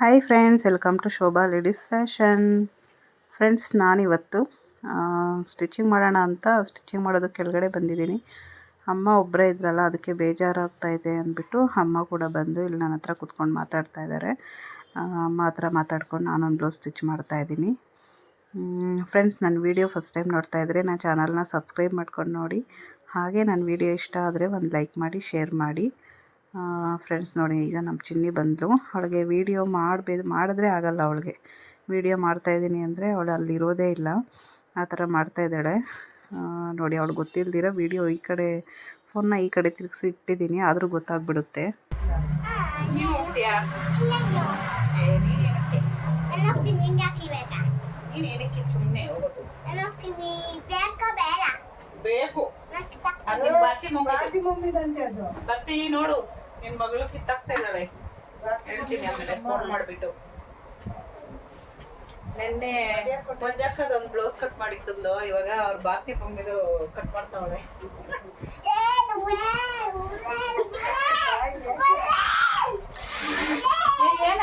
Hi friends welcome to Shobha ladies fashion friends ನಾನಿವತ್ತು stitching ಮಾಡೋಣ ಅಂತ ಸ್ಟಿಚಿಂಗ್ ಮಾಡೋದು ಕೆಳಗಡೆ ಬಂದಿದ್ದೀನಿ. ಅಮ್ಮ ಒಬ್ಬರೇ ಇದ್ರಲ್ಲ, ಅದಕ್ಕೆ ಬೇಜಾರಾಗ್ತಾ ಇದೆ ಅಂದ್ಬಿಟ್ಟು ಅಮ್ಮ ಕೂಡ ಬಂದು ಇಲ್ಲಿ ನನ್ನ ಹತ್ರ ಕುತ್ಕೊಂಡು ಮಾತಾಡ್ತಾ ಇದ್ದಾರೆ. ಅಮ್ಮ ಹತ್ರ ಮಾತಾಡ್ಕೊಂಡು ನಾನೊಂದು ಬ್ಲೌಸ್ ಸ್ಟಿಚ್ ಮಾಡ್ತಾ ಇದ್ದೀನಿ. ಫ್ರೆಂಡ್ಸ್ ನನ್ನ ವೀಡಿಯೋ ಫಸ್ಟ್ ಟೈಮ್ ನೋಡ್ತಾ ಇದ್ದರೆ ನಾನು ಚಾನಲ್ನ ಸಬ್ಸ್ಕ್ರೈಬ್ ಮಾಡ್ಕೊಂಡು ನೋಡಿ. ಹಾಗೆ ನನ್ನ ವೀಡಿಯೋ ಇಷ್ಟ ಆದರೆ ಒಂದು ಲೈಕ್ ಮಾಡಿ ಶೇರ್ ಮಾಡಿ. ಫ್ರೆಂಡ್ಸ್ ನೋಡಿ ಈಗ ನಮ್ಮ ಚಿನ್ನಿ ಬಂದಳು ಅವಳಿಗೆ ವೀಡಿಯೋ ಮಾಡಬೇ ಮಾಡಿದ್ರೆ ಆಗಲ್ಲ ಅವಳಿಗೆ. ವೀಡಿಯೋ ಮಾಡ್ತಾಯಿದ್ದೀನಿ ಅಂದರೆ ಅವಳು ಅಲ್ಲಿರೋದೇ ಇಲ್ಲ. ಆ ಥರ ಮಾಡ್ತಾಯಿದ್ದಾಳೆ ನೋಡಿ ಅವಳು ಗೊತ್ತಿಲ್ದಿರ ವೀಡಿಯೋ ಈ ಕಡೆ ಫೋನ್ನ ಈ ಕಡೆ ತಿರುಗಿಸಿ ಇಟ್ಟಿದ್ದೀನಿ ಆದರೂ ಗೊತ್ತಾಗ್ಬಿಡುತ್ತೆ. ನೀನು ಅದು ಬರ್ತೀನಿ ನೋಡು. ನಿನ್ ಮಗಳು ಕಿತ್ತಾಗ್ತಾ ಇದ್ದಾಳೆ. ಹೇಳ್ತೀನಿ ಆಮೇಲೆ ಫೋನ್ ಮಾಡ್ಬಿಟ್ಟು. ನೆನ್ನೆ ಮಂಜಾಕದ ಒಂದ್ ಬ್ಲೌಸ್ ಕಟ್ ಮಾಡಿಕ್ಕದ್ಲು ಇವಾಗ ಅವ್ರ ಬಾತಿ ಬೊಮ್ಮಿದು ಕಟ್ ಮಾಡ್ತಾವಳೆ. ಏನ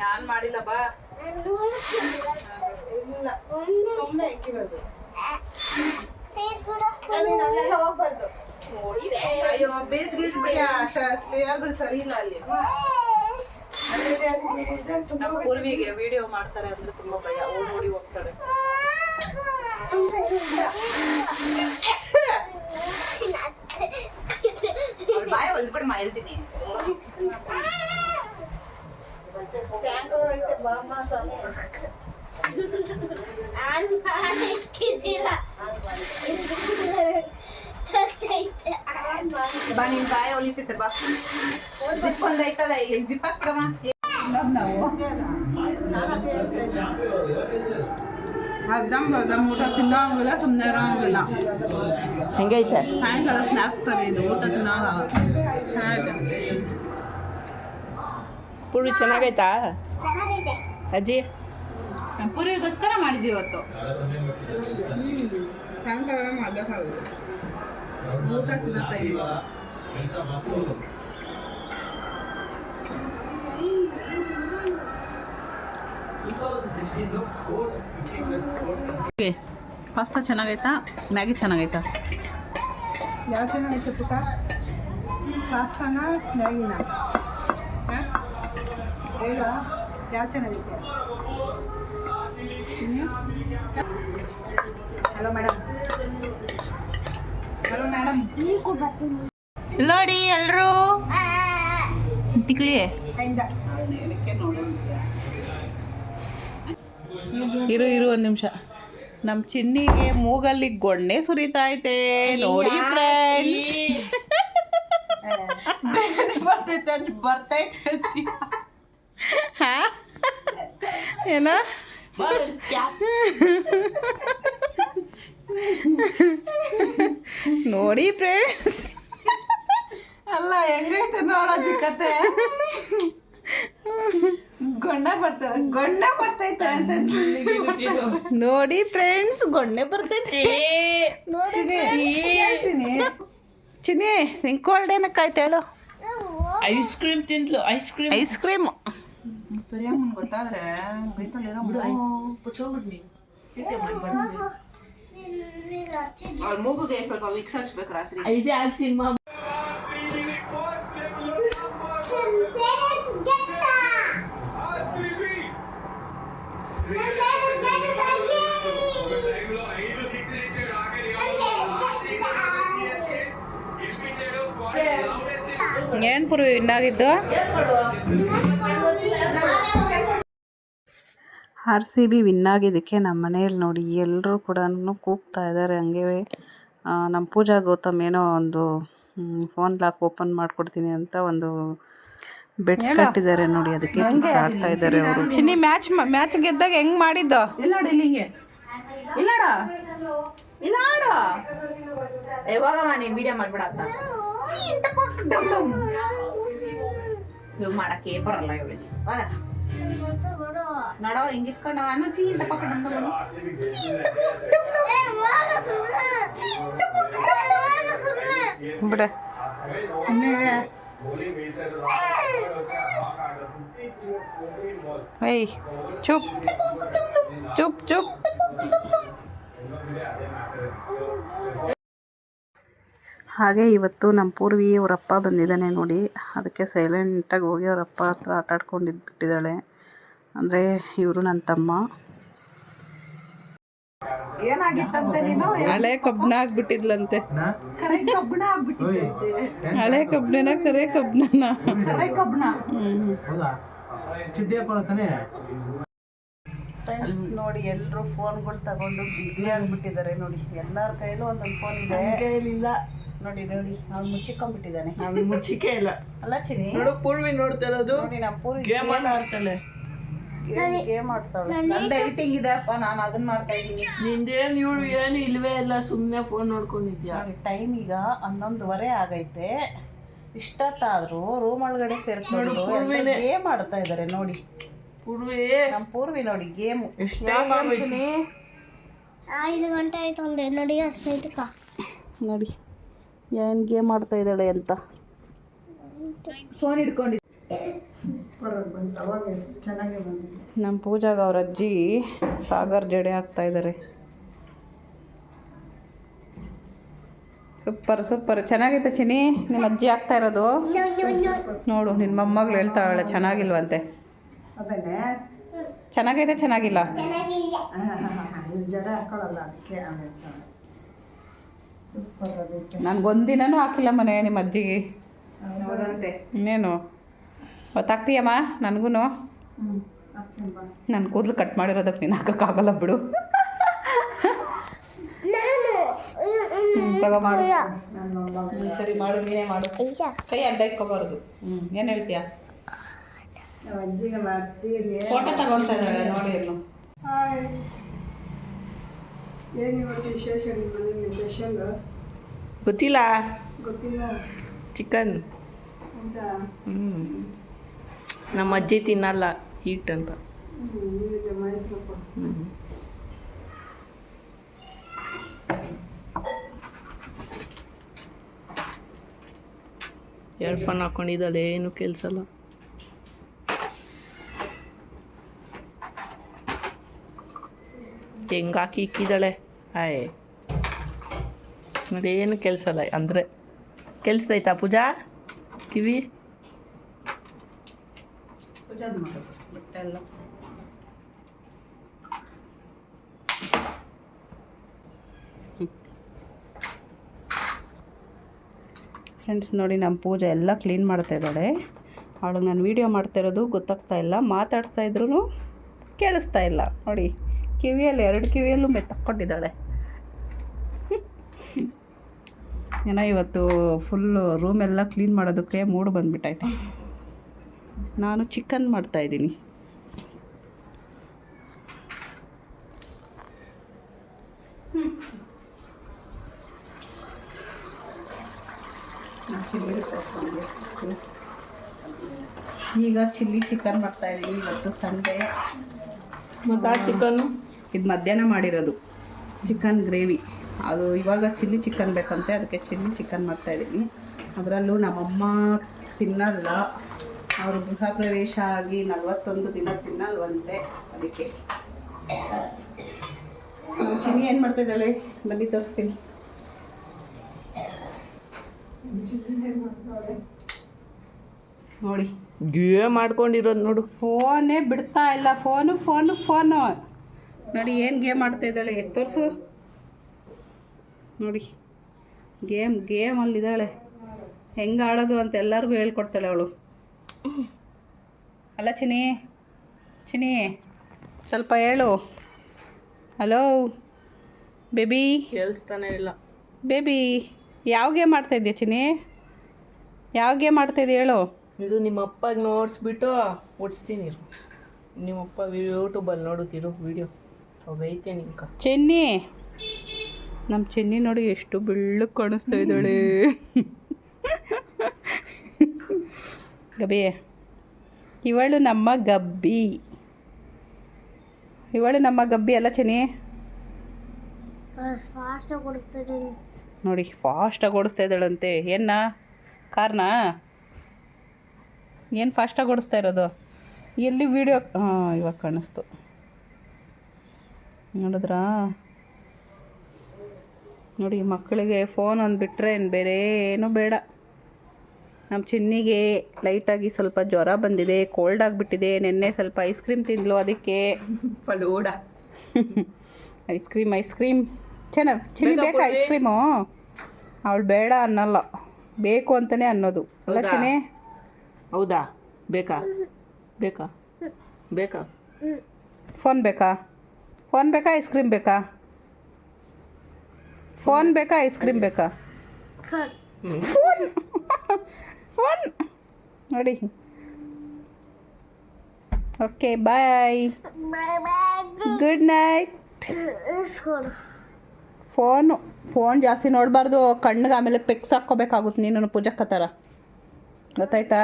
ನಾನ್ ಮಾಡಿಲ್ಲ ಬಾ. ಸುಮ್ಮನೆ ಇಕ್ಕಿರೋದು ಸೇರ್ಬಿಡು ಹೋಗ್ಬಾರ್ದು ಅಯ್ಯೋ ಬೇಸ್ ಗೀಸ್ ಬಿಡಿ ಯಾರಿಗೂ ಸರಿ ಇಲ್ಲ ಅಲ್ಲಿ ನಮ್ಮ ಪೂರ್ವಿಗೆ ವಿಡಿಯೋ ಮಾಡ್ತಾರೆ ಅಂದ್ರೆ ತುಂಬಾ ಭಯ ಓಡಿ ಓಡಿ ಹೋಗ್ತಾಳೆ ಸುಮ್ಮನೆ ಬಾಯ ಹೊಲ್ಬಿಟ್ಟು ಮಾಡ್ತೀನಿ ಟ್ಯಾಂಕ್ ಐತೆ ಬಾಮ ನಾನು ಮಾಡಿಕ್ಕಿದ್ದಿಲ್ಲ ಬಾ ನಿನ್ ಬಾಯ ಹೊಲಿತೈತೆ ಬಾ ಜಿಪ್ ಒಂದ್ ಐತಲ್ಲ ಇಲ್ಲಿ ಜಿಪ್ ಹಾಕ್ಬಿಡಮ್ಮ ನಾವು ದಮ್ ದಮ್ ಊಟ ತಿನ್ನೋಂಗಿಲ್ಲ ಸುಮ್ಮನೆ ಇರೋಂಗಿಲ್ಲ ಹೆಂಗೈತೆ ಸಾಯಂಕಾಲ ಸ್ನ್ಯಾಕ್ಸ್ ಸರಿ ಇದು ಊಟ ತಿನ್ನೋ ಪೂರ್ವಿ ಚೆನ್ನಾಗೈತಾ ಚೆನ್ನಾಗಿದೆ ಅಜ್ಜಿ ಪುರಿಗೋಸ್ಕರ ಮಾಡಿದ್ವಿ ಇವತ್ತು. ಸಾಯಂಕಾಲ ಮಾಡಬೇಕಾಗುತ್ತೆ ಊಟ ಪಾಸ್ತಾ ಚೆನ್ನಾಗೈತಾ? ಮ್ಯಾಗಿ ಚೆನ್ನಾಗೈತಾ? ಯಾವ ಚೆನ್ನಾಗೈತೆ ಪುಟ ಪಾಸ್ತಾನ ಮ್ಯಾಗಿನ? ಹೇಳ ಯಾವ ಚೆನ್ನಾಗೈತೆ? ಹಲೋ ಮೇಡಮ್ ಹಲೋ ಮೇಡಮ್ ನೋಡಿ ತಿಕ್ಲಿ. ಇಂದ ಇರು ಇರು ಒಂದು ನಿಮಿಷ. ನಮ್ಮ ಚಿನ್ನಿಗೆ ಮೂಗಲ್ಲಿ ಗೊಣ್ಣೆ ಸುರಿತಾ ಐತೆ ನೋಡಿ ಫ್ರೆಂಡ್ಸ್ ಬರ್ತೈತೆ ಬರ್ತೈತೆ ಏನ? ನೋಡಿ ಫ್ರೆಂಡ್ಸ್. ಅಲ್ಲ ಹೆಂಗೈತೆ ನೋಡೋದು ಕತೆ? ಗೊಣ್ಣ ಬರ್ತದೆ ಗೊಣ್ಣ ಬರ್ತೈತೆ ಅಂತ ನೋಡಿ ಫ್ರೆಂಡ್ಸ್ ಗೊಣ್ಣೆ ಬರ್ತೈತೆ. ಹೇಳ್ತೀನಿ ಚಿನ್ನಿ ನಿಂಗೆ ಕೋಲ್ಡ್ ಏನಕ್ಕಾಯ್ತು ಹೇಳು. ಐಸ್ ಕ್ರೀಮ್ ತಿಂದ್ಲು ಐಸ್ ಕ್ರೀಮ್ ಐಸ್ ಕ್ರೀಮ್ ಪ್ರಿಯಮ್ಮನ್ ಗೊತ್ತಾದ್ರೆ ಬೈತಲ್ಲಿರೋ ಅವ್ರ ಮೂಗುಗೆ ಸ್ವಲ್ಪ ವಿಕ್ಸ್ ಹಚ್ಬೇಕು ರಾತ್ರಿ ಇದೇ ಆಗ್ತೀನಿ ಮಾ ಏನು ಪುರು ಇನ್ನಾಗಿದ್ದು ಆರ್ ಸಿ ಬಿ ವಿನ್ ಆಗಿದ್ದಕ್ಕೆ ನಮ್ಮ ಮನೆಯಲ್ಲಿ ನೋಡಿ ಎಲ್ಲರೂ ಕೂಡ ಕೂಗ್ತಾ ಇದ್ದಾರೆ. ಹಂಗೆ ನಮ್ಮ ಪೂಜಾ ಗೌತಮ್ ಏನೋ ಒಂದು ಫೋನ್ ಲಾಕ್ ಓಪನ್ ಮಾಡ್ಕೊಡ್ತೀನಿ ಅಂತ ಒಂದು ಬೆಡ್ಸ್ ಕಟ್ಟಿದ್ದಾರೆ ನೋಡಿ ಅದಕ್ಕೆ ಕಿಕ್ ಆಡ್ತಾ ಇದ್ದಾರೆ ಅವರು. ಚಿನ್ನಿ ಮ್ಯಾಚ್ ಮ್ಯಾಚ್ ಗೆದ್ದಾಗ ಹೆಂಗ್ ಮಾಡಿದ್ದ? ಇಲ್ಲ ನೋಡಿ ಇಲ್ಲಿ ಹಿಂಗೆ. ಇಲ್ಲ ಇಲ್ಲ ಆಡು ಯಾವಾಗಮ್ಮ ನೀನ್ ವಿಡಿಯೋ ಮಾಡ್ಬಿಡ ಅಂತ. ಇವ್ ಮಾಡಕ್ಕೆ ಬರಲ್ಲ ಇವಳಿಗೆ ಡಮ್ ಡಮ್ ಡಮ್. ಬಿಡ. ಏಯ್ ಚುಪ್. ಚುಪ್ ಚುಪ್. ಹಾಗೆ ಇವತ್ತು ನಮ್ಮ ಪೂರ್ವಿ ಅವರಪ್ಪ ಬಂದಿದ್ದಾನೆ ನೋಡಿ. ಅದಕ್ಕೆ ಸೈಲೆಂಟಾಗಿ ಹೋಗಿ ಅವರಪ್ಪ ಹತ್ರ ಆಟ ಆಡ್ಕೊಂಡಿದ್ದು ಬಿಟ್ಟಿದ್ದಾಳೆ. ಅಂದರೆ ಇವರು ನನ್ನ ತಮ್ಮ. ಏನಾಗಿತ್ತಂತೆ ನೀನು? ಹಳೆ ಕಬ್ಬಣ ಆಗ್ಬಿಟ್ಟಿದ್ಲಂತೆ. ಕರೆ ಕಬ್ಬಣ ಆಗ್ಬಿಟ್ಟಿದ್ದೆ ಹಳೆ ಕಬ್ಬಣ? ಕರೆ ಕಬ್ಬಣ ಕರೆ ಕಬ್ಬಣ. ಫ್ರೆಂಡ್ಸ್ ನೋಡಿ ಎಲ್ಲರೂ ಫೋನ್ಗಳು ತಗೊಂಡು ಬ್ಯುಸಿ ಆಗಿಬಿಟ್ಟಿದ್ದಾರೆ ನೋಡಿ. ಎಲ್ಲರ ಕೈಲೂ ಒಂದೊಂದು ಫೋನ್ ಇದೆ. ಕೈಲಿಲ್ಲ. ನೋಡಿ ನೋಡಿ ಅವ್ನು ಮುಚ್ಚಿಕೊಂಡ್ಬಿಟ್ಟಿದ್ದಾನೆ. ನಾನು ಮುಚ್ಚಿಕೆ ಇಲ್ಲ. ಅಲ್ಲ ಚಿನಿ ನೋಡು ಪೂರ್ವಿ ನೋಡ್ತಾ ಇರೋದು. ನೋಡಿ ನಮ್ಮ ಪೂರ್ವಿ ಗೇಮ್ ಆಡ್ತಾಳೆ ಗೇಮ್ ಆಡ್ತಾವಳೆ ನಂದು ಎಡಿಟಿಂಗ್ ಇದೆ ಅಪ್ಪ ನಾನು ಅದನ್ನ ಮಾಡ್ತಾ ಇದ್ದೀನಿ. ನಿಂದೇನು ಇವಳು ಏನು ಇಲ್ವೇ ಇಲ್ಲ ಸುಮ್ಮನೆ ಫೋನ್ ನೋಡ್ಕೊಂಡಿದ್ಯಾ? ನೋಡಿ ಟೈಮ್ ಈಗ ಹನ್ನೊಂದುವರೆ ಆಗೈತೆ. ಇಷ್ಟತ್ತಾದ್ರೂ ರೂಮ್ ಒಳಗಡೆ ಸೇರ್ಕೊಂಡು ಪೂರ್ವಿನೇ. ಗೇಮ್ ಆಡ್ತಾ ಇದ್ದಾರೆ ನೋಡಿ. ಪೂರ್ವಿ. ನಮ್ಮ ಪೂರ್ವಿ ನೋಡಿ ಗೇಮ್. ಇಷ್ಟ ಐದು ಗಂಟೆ ಆಯ್ತು ಅಲ್ಲೇ ನೋಡಿ ಅಷ್ಟು ನೋಡಿ ಏನು ಗೇಮ್ ಆಡ್ತಾ ಇದ್ದಾಳೆ ಅಂತ. ಫೋನ್ ಹಿಡ್ಕೊಂಡಿದ್ದೆ ನಮ್ಮ ಪೂಜಾಗ ಅವ್ರ ಅಜ್ಜಿ ಸಾಗರ್ ಜಡೆ ಆಗ್ತಾ ಇದ್ದಾರೆ ಸೂಪರ್ ಸೂಪರ್ ಚೆನ್ನಾಗಿತ್ತು ಚಿನಿ ನಿಮ್ಮ ಅಜ್ಜಿ ಆಗ್ತಾ ಇರೋದು? ನೋಡು ನಿನ್ನ ಮೊಮ್ಮಗಳು ಹೇಳ್ತಾಳೆ ಚೆನ್ನಾಗಿಲ್ವಂತೆ. ಚೆನ್ನಾಗೈತೆ ಚೆನ್ನಾಗಿಲ್ಲ? ನನ್ಗೊಂದಿನೂ ಹಾಕಿಲ್ಲ ಮನೆ ನಿಮ್ಮ ಅಜ್ಜಿಗೆ. ಇನ್ನೇನು? ಗೊತ್ತಾಗ್ತೀಯಮ್ಮ ನನಗೂ ನನ್ನ ಕೂದಲು ಕಟ್ ಮಾಡಿರೋದಕ್ಕೆ ನೀನು ಹಾಕೋಕ್ಕಾಗಲ್ಲ ಬಿಡು. ಮಾಡು. ಸರಿ ಮಾಡು ನೀನೇ ಮಾಡು. ಕೈ ಅಡ್ಡ ಇಟ್ಕೋಬಾರ್ದು ಹ್ಞೂ ಏನು ಹೇಳ್ತೀಯ? ಫೋಟೋ ಇದ್ದಾಳೆ ನೋಡಿ ಗೊತ್ತಿಲ್ಲ. ಗೊತ್ತಿಲ್ಲ. ಚಿಕನ್. ಹ್ಞೂ ನಮ್ಮ ಅಜ್ಜಿ ತಿನ್ನಲ್ಲ ಹೀಟ್ ಅಂತ. ಇಯರ್ಫೋನ್ ಹಾಕೊಂಡಿದ್ದಾಳೆ, ಏನು ಕೆಲಸಲ್ಲ ಹೆಂಗೆ ಹಾಕಿ ಇಕ್ಕಿದ್ದಾಳೆ? ಆಯ್ ನೋಡಿ, ಏನು ಕೆಲಸಲ್ಲ ಅಂದರೆ. ಕೆಲಸದೈತಾ ಪೂಜಾ? ಕಿವಿ? ಪೂಜೆ ಮಾಡೋದು ಫ್ರೆಂಡ್ಸ್ ನೋಡಿ ನಮ್ಮ ಪೂಜೆ ಎಲ್ಲ ಕ್ಲೀನ್ ಮಾಡ್ತಾ ಇದ್ದಾಳೆ. ಅವಳಿಗೆ ನಾನು ವೀಡಿಯೋ ಮಾಡ್ತಾ ಇರೋದು ಗೊತ್ತಾಗ್ತಾ ಇಲ್ಲ. ಮಾತಾಡ್ತಾ ಇದ್ರೂ ಕೇಳಿಸ್ತಾ ಇಲ್ಲ. ನೋಡಿ ಕಿವಿಯಲ್ಲಿ ಎರಡು ಕಿವಿಯಲ್ಲೂ ಮೆತ್ತಕ್ಕೊಂಡಿದ್ದಾಳೆ. ಏನೋ ಇವತ್ತು ಫುಲ್ಲು ರೂಮೆಲ್ಲ ಕ್ಲೀನ್ ಮಾಡೋದಕ್ಕೆ ಮೂಡ್ ಬಂದುಬಿಟ್ಟೈತೆ. ನಾನು ಚಿಕನ್ ಮಾಡ್ತಾಯಿದ್ದೀನಿ ಈಗ ಚಿಲ್ಲಿ ಚಿಕನ್ ಮಾಡ್ತಾ ಇದ್ದೀನಿ ಇವತ್ತು ಸಂಡೇ. ಮತ್ತು ಆ ಚಿಕನ್ನು ಇದು ಮಧ್ಯಾಹ್ನ ಮಾಡಿರೋದು. Chicken gravy. ಅದು ಇವಾಗ ಚಿಲ್ಲಿ ಚಿಕನ್ ಬೇಕಂತೆ ಅದಕ್ಕೆ ಚಿಲ್ಲಿ ಚಿಕನ್ ಮಾಡ್ತಾಯಿದ್ದೀನಿ ಅದರಲ್ಲೂ ನಮ್ಮಮ್ಮ ತಿನ್ನಲ್ಲ. ಅವರು ಗೃಹ ಪ್ರವೇಶ ಆಗಿ ನಲವತ್ತೊಂದು ದಿನ ತಿನ್ನಲ್ವಂತೆ ಅದಕ್ಕೆ. ಚಿನಿ ಏನ್ ಏನು ಮಾಡ್ತಾಯಿದ್ದಾಳೆ ಬನ್ನಿ ತೋರಿಸ್ತೀನಿ. ನೋಡಿ. ಗೇಮ್ ಮಾಡ್ಕೊಂಡಿರೋದು ನೋಡು. ಫೋನೇ ಬಿಡ್ತಾ ಇಲ್ಲ. Phone phone phone. ನೋಡಿ ಏನು ಗೇಮ್ ಆಡ್ತಾ ಇದ್ದಾಳೆ? ತೋರಿಸು. ನೋಡಿ. ಗೇಮ್ ಗೇಮಲ್ಲಿದ್ದಾಳೆ. ಹೆಂಗೆ ಆಡೋದು ಅಂತ ಎಲ್ಲರಿಗೂ ಹೇಳ್ಕೊಡ್ತಾಳೆ ಅವಳು. ಅಲ್ಲ ಚಿನಿ ಚಿನಿ ಸ್ವಲ್ಪ ಹೇಳು. ಹಲೋ ಬೇಬಿ ಕೇಳಿಸ್ತಾನೆ ಇಲ್ಲ. ಬೇಬಿ ಯಾವ ಗೇಮ್ ಮಾಡ್ತಾ ಇದೆಯಾ ಚಿನಿ ಯಾವ ಗೇಮ್ ಆಡ್ತಾ ಇದೆಯಾ ಹೇಳು. ಇದು ನಿಮ್ಮ ಅಪ್ಪಗೆ ನೋಡಿಸ್ಬಿಟ್ಟು ಓಡಿಸ್ತೀನಿ ನಿಮ್ಮ ನಿಮ್ಮಪ್ಪ ಯೂಟ್ಯೂಬಲ್ಲಿ ನೋಡುತ್ತೀರು ವಿಡಿಯೋ ಅವೈತೆ ನಿಂಕ ಚೆನ್ನಿ ನಮ್ಮ ಚೆನ್ನಿ ನೋಡಿ ಎಷ್ಟು ಬೆಳ್ಳಗೆ ಕಾಣಿಸ್ತಾ ಇದ್ದಾಳೆ. ಗಬಿ. ಇವಳು ನಮ್ಮ ಗಬ್ಬಿ. ಇವಳು ನಮ್ಮ ಗಬ್ಬಿ ಅಲ್ಲ ಚೆನ್ನಿ? ನೋಡಿ ಫಾಸ್ಟಾಗಿ ಓಡಿಸ್ತಾ ಇದ್ದಾಳಂತೆ. ಏನ ಕಾರ್ನಾ? ಏನು ಫಾಸ್ಟಾಗಿ ಓಡಿಸ್ತಾ ಇರೋದು? ಎಲ್ಲಿ ವೀಡಿಯೋ ಹಾಂ ಇವಾಗ ಕಾಣಿಸ್ತು. ನೋಡಿದ್ರಾ? ನೋಡಿ ಮಕ್ಕಳಿಗೆ ಫೋನ್ ಒಂದು ಬಿಟ್ಟರೆ ಏನು ಬೇರೆ ಏನೂ ಬೇಡ. ನಮ್ಮ ಚಿನ್ನಿಗೆ ಲೈಟಾಗಿ ಸ್ವಲ್ಪ ಜ್ವರ ಬಂದಿದೆ ಕೋಲ್ಡ್ ಆಗಿಬಿಟ್ಟಿದೆ ನಿನ್ನೆ ಸ್ವಲ್ಪ ಐಸ್ ಕ್ರೀಮ್ ತಿಂದ್ಲು ಅದಕ್ಕೆ. Falooda. Ice cream ice cream ಚೆನ್ನಾಗಿ ಚಿನ್ನಿ ಬೇಕಾ ಐಸ್? ಕ್ರೀಮು ಅವಳು ಬೇಡ ಅನ್ನಲ್ಲ. ಬೇಕು ಅಂತಲೇ ಅನ್ನೋದು. ಅಲ್ಲ ಹೌದಾ? ಚಿನ್ನಿ? ಹೌದಾ? ಬೇಕಾ? ಬೇಕಾ? ಬೇಕಾ? ಫೋನ್ ಬೇಕಾ? ಫೋನ್ ಬೇಕಾ ಐಸ್ ಕ್ರೀಮ್ ಬೇಕಾ? ಫೋನ್ ಬೇಕಾ ಐಸ್ ಕ್ರೀಮ್ ಬೇಕಾ? ಫೋನ್ ಫೋನ್ ನೋಡಿ. Okay bye good night phone phone ಜಾಸ್ತಿ ನೋಡಬಾರ್ದು. ಕಣ್ಣಿಗೆ ಆಮೇಲೆ ಪೆಕ್ಸ್ ಹಾಕ್ಕೋಬೇಕಾಗುತ್ತೆ ನೀನು ಪೂಜಾ ಕತ್ತಾರ ಗೊತ್ತಾಯ್ತಾ?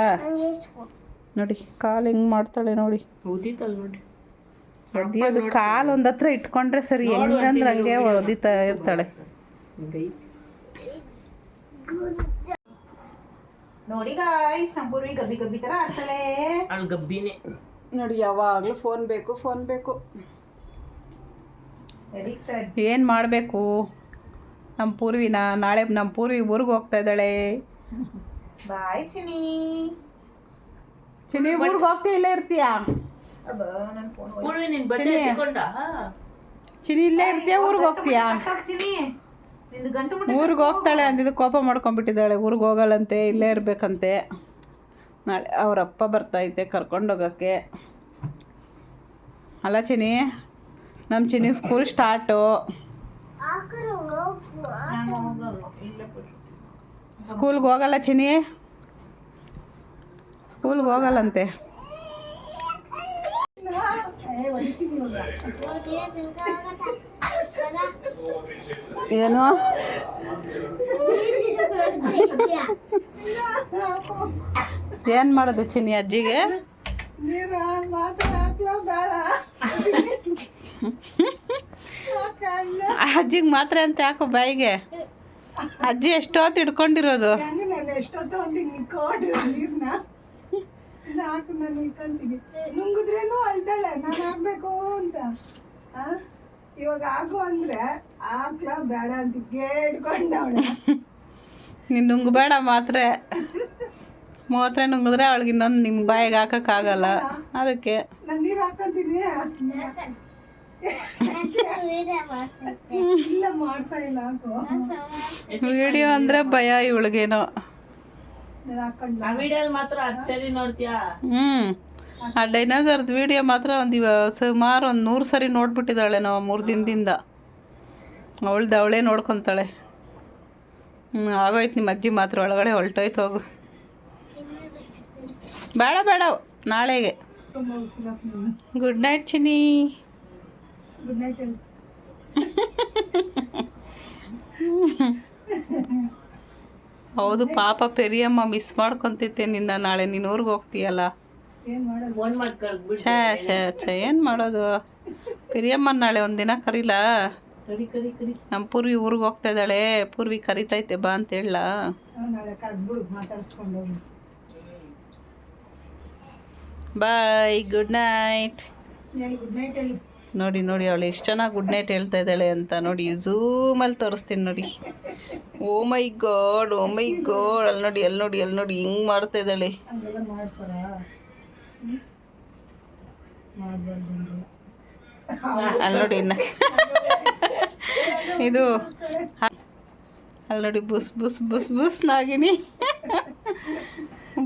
ನೋಡಿ ಕಾಲು ಹೆಂಗೆ ಮಾಡ್ತಾಳೆ ನೋಡಿ. ನೋಡಿ. ಅದು ಕಾಲು ಒಂದತ್ರ ಹತ್ರ ಇಟ್ಕೊಂಡ್ರೆ ಸರಿ. ಹೆಂಗಂದ್ರೆ ಹಂಗೆ ಒದಿತಾ ಇರ್ತಾಳೆ. ನೋಡಿ ಗಾಯ್ಸ್ ನಮ್ಮ ಪೂರ್ವಿ ಗಬ್ಬಿ ಗಬ್ಬಿ ತರ ಆಡ್ತಾಳೆ. ಅಲ್ಲಿ ಗಬ್ಬಿನೇ. ನೋಡಿ ಯಾವಾಗಲೂ ಫೋನ್ ಬೇಕು ಫೋನ್ ಬೇಕು. ಏನು ಮಾಡಬೇಕು? ನಮ್ಮ ಪೂರ್ವಿನ ನಾಳೆ ನಮ್ಮ ಪೂರ್ವಿ ಊರಿಗೆ ಹೋಗ್ತಾ ಇದ್ದಾಳೆ. ಬಾಯ್ ಚಿನಿ ಚಿನಿ ಊರಿಗೆ ಹೋಗ್ತಾ ಇಲ್ಲೇ ಇರ್ತೀಯಾ? ಪೂರ್ವಿ ನಿನ್ ಬಟ್ಟೆ ಚಿನಿ ಇಲ್ಲೇ ಇರ್ತೀಯ? ಊರಿಗೆ ಹೋಗ್ತೀಯಾ? ಚಿನಿ ಊರಿಗೆ ಹೋಗ್ತಾಳೆ ಅಂದಿದ್ದು ಕೋಪ ಮಾಡ್ಕೊಂಡ್ಬಿಟ್ಟಿದ್ದಾಳೆ. ಊರಿಗೆ ಹೋಗಲ್ಲಂತೆ ಇಲ್ಲೇ ಇರಬೇಕಂತೆ. ನಾಳೆ ಅವ್ರ ಅಪ್ಪ ಬರ್ತೈತೆ ಕರ್ಕೊಂಡೋಗೋಕ್ಕೆ ಅಲ್ಲ ಚಿನಿ ನಮ್ಮ ಚಿನಿ ಸ್ಕೂಲ್ ಸ್ಟಾರ್ಟು ನಾನು ಹೋಗಲ್ಲ ಇಲ್ಲ ಬಿಡು. ಸ್ಕೂಲ್ಗೆ ಹೋಗಲ್ಲ ಚಿನಿ ಸ್ಕೂಲ್ಗೆ ಹೋಗಲ್ಲಂತೆ. ಏನು? ಏನು ಮಾಡೋದು ಚಿನ್ನಿ ಅಜ್ಜಿಗೆ? ಅಜ್ಜಿಗೆ ಮಾತ್ರ ಅಂತ ಯಾಕೋ ಬಾಯಿಗೆ? ಅಜ್ಜಿ ಎಷ್ಟೊತ್ತು ಇಡ್ಕೊಂಡಿರೋದು ನುಂಗಿದ್ರೇನು ಅಳ್ತಾಳೆ. ನಾನು ಆಗ್ಬೇಕು ಅಂತ? ಇವಾಗ ಆಗು ಅಂದ್ರೆ ಆಕ್ಲ ಬೇಡ ಅಂತ ಕೇಳ್ಕೊಂಡವಳೆ ನೀನು ನುಂಗಬೇಡ ಮಾತ್ರೆ. ಮಾತ್ರೆ ನುಂಗಿದ್ರೆ ಅವಳಿಗೆ ಇನ್ನೊಂದು ನಿಮ್ಮ ಬಾಯಿಗೆ ಆಗಲ್ಲ. ಅದಕ್ಕೆ. ನಾನು ನೀರು ಹಾಕಂತೀನಿ ಇಲ್ಲ ಮಾಡ್ತಾ ಇಲ್ಲ ವಿಡಿಯೋ ಅಂದ್ರೆ ಭಯ ಇವಳಿಗೇನೋ. ಮಾತ್ರ ಅಚ್ಚರಿ ಸರಿ ನೋಡ್ತೀಯಾ? ಹ್ಞೂ ಆ ಡೈನಾಸರ್ದು ವಿಡಿಯೋ ಮಾತ್ರ ಒಂದು ಸುಮಾರು ಒಂದು ನೂರು ಸರಿ ನೋಡ್ಬಿಟ್ಟಿದ್ದಾಳೆ ನಾವು ಮೂರು ದಿನದಿಂದ. ಅವಳ್ದು ಅವಳೇ ನೋಡ್ಕೊತಾಳೆ. ಹ್ಞೂ ಆಗೋಯ್ತು ನಿಮ್ಮ ಅಜ್ಜಿ ಮಾತ್ರ ಒಳಗಡೆ ಹೊಲ್ಟೋಯ್ತು ಹೋಗು. ಬೇಡ ಬೇಡ ನಾಳೆಗೆ. Good night Chini good night ಹೌದು ಪಾಪ ಪೆರಿಯಮ್ಮ ಮಿಸ್ ಮಾಡ್ಕೊತಿದ್ದೆ ನಿನ್ನ ನಾಳೆ ನೀನು ಊರಿಗೆ ಹೋಗ್ತೀಯಲ್ಲ. ಛೇ ಛೇ ಛೇ ಏನು ಮಾಡೋದು? ಪೆರಿಯಮ್ಮ ನಾಳೆ ಒಂದಿನ ಕರೀಲ? ಕಡಿ ಕಡಿ ಕಡಿ ನಮ್ಮ ಪೂರ್ವಿ ಊರಿಗೆ ಹೋಗ್ತಾ ಇದ್ದಾಳೆ. ಪೂರ್ವಿ ಕರಿತೈತೆ ಬಾ ಅಂತ ಹೇಳ ಬಾಯ್ ಗುಡ್ ನೈಟ್ ಹೇಳಿ ಗುಡ್ ನೈಟ್ ನೋಡಿ ನೋಡಿ ಅವಳು ಎಷ್ಟು ಚೆನ್ನಾಗಿ ಗುಡ್ ನೈಟ್ ಹೇಳ್ತಾ ಇದ್ದಾಳೆ ಅಂತ ನೋಡಿ ಝೂಮಲ್ಲಿ ತೋರಿಸ್ತೀನಿ ನೋಡಿ. ಓ ಮೈ ಗಾಡ್ ಓ ಮೈ ಗಾಡ್ ಅಲ್ಲಿ ನೋಡಿ ಅಲ್ಲಿ ನೋಡಿ ಅಲ್ಲಿ ನೋಡಿ ಹಿಂಗೆ ಮಾಡ್ತಾ ಇದ್ದಾಳೆ. ಅಲ್ಲಿ ನೋಡಿ ಇದು ಅಲ್ಲಿ ಬುಸ್ ಬುಸ್ ಬುಸ್ ಬುಸ್ ನಾಗಿನಿ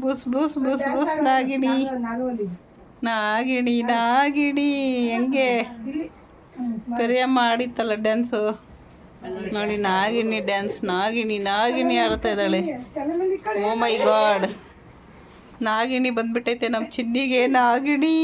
ಬುಸ್ ಬುಸ್ ಬುಸ್ ಬುಸ್ ನಾಗಿನಿ ನಾಗಿಣಿ ನಾಗಿಣಿ. ಹೆಂಗೆ? ಪೆರಿಯಮ್ಮ ಆಡಿತ್ತಲ್ಲ ಡ್ಯಾನ್ಸು ನೋಡಿ ನಾಗಿಣಿ ಡ್ಯಾನ್ಸ್ ನಾಗಿಣಿ ನಾಗಿಣಿ ಆಡ್ತಾ ಇದ್ದಾಳೆ. ಓ ಮೈ ಗಾಡ್ ನಾಗಿಣಿ ಬಂದ್ಬಿಟ್ಟೈತೆ ನಮ್ಮ ಚಿನ್ನಿಗೆ ನಾಗಿಣಿ.